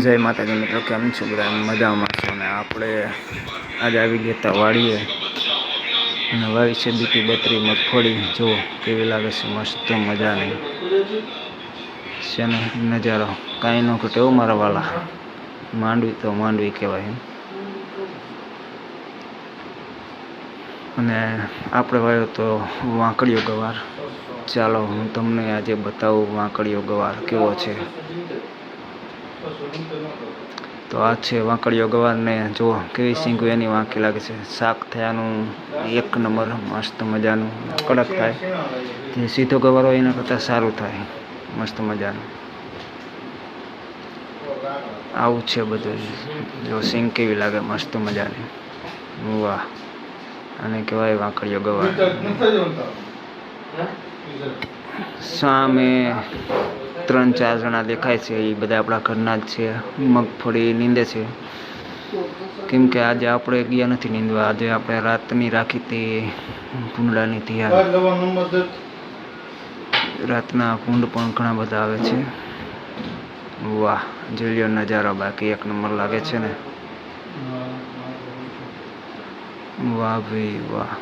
જય માતાજી મિત્રો, કેમ છો બધા? મજામાં છો ને? આપણે આજે આવી ગયા હતા વાડીએ. અને વાળી છે બીટી બત્રી મગફળી. જો, કેવી લાગે છે? મસ્ત મજાની. છે ને નજારો? કાંઈ ન ઘટે એવું મારા વાલા. માંડવી તો માંડવી કહેવાય અને આપણે વાયો તો વાંકડીઓ ગવાર. ચાલો, હું તમને આજે બતાવું વાંકડીયો ગવાર કેવો છે. તો આ છે વાંકડીઓ ગવારને જો કેવી સિંગુ એની વાંકી લાગે છે. શાક થયાનું એક નંબર મસ્ત મજાનું કડક થાય. જે સીધો ગવાર હોય એના કરતાં સારું થાય મસ્ત મજાનું. આવું છે બધું. જો સિંગ કેવી લાગે મસ્ત મજાની. વાહ. અને કહેવાય વાંકડીઓ ગવાર સામે ત્રણ ચાર જણા દેખાય છે એ બધા આપણા ઘરના જ છે. મગફળી નીંદે છે. કેમ કે આજે આપણે ગયા નથી નીંદવા. આજે આપણે રાતની રાખી હતી ભૂંડલાની તૈયાર. રાતના ભૂંડ પણ ઘણા બધા આવે છે. વાહ જોઈ નજારો બાકી. એક નંબર લાગે છે ને. વાહ ભાઈ વાહ.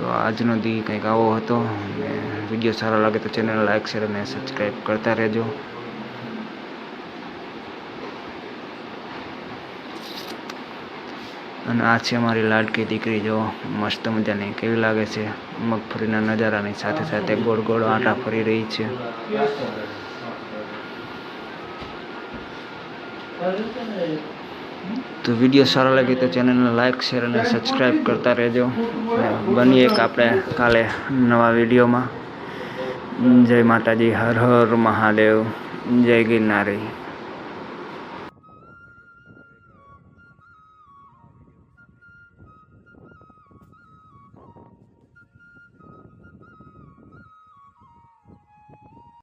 તો આજનો દી કંઈક આવો હતો. અને વીડિયો સારો લાગે તો ચેનલ લાઈક, શેર અને સબસ્ક્રાઈબ કરતા રહેજો. અને આ છે અમારી લાડકી દીકરી જો. મસ્ત મજાની, કેવી લાગે છે? મગફળીના નજારાની સાથે સાથે ગોળ ગોળ આંટા ફરી રહી છે. તો વીડિયો સારો લાગે તો ચેનલને લાઈક, શેર અને સબસ્ક્રાઈબ કરતા રહેજો. બનીએ એક આપણે કાલે નવા વિડીયોમાં. જય માતાજી, હર હર મહાદેવ, જય ગિરનારી.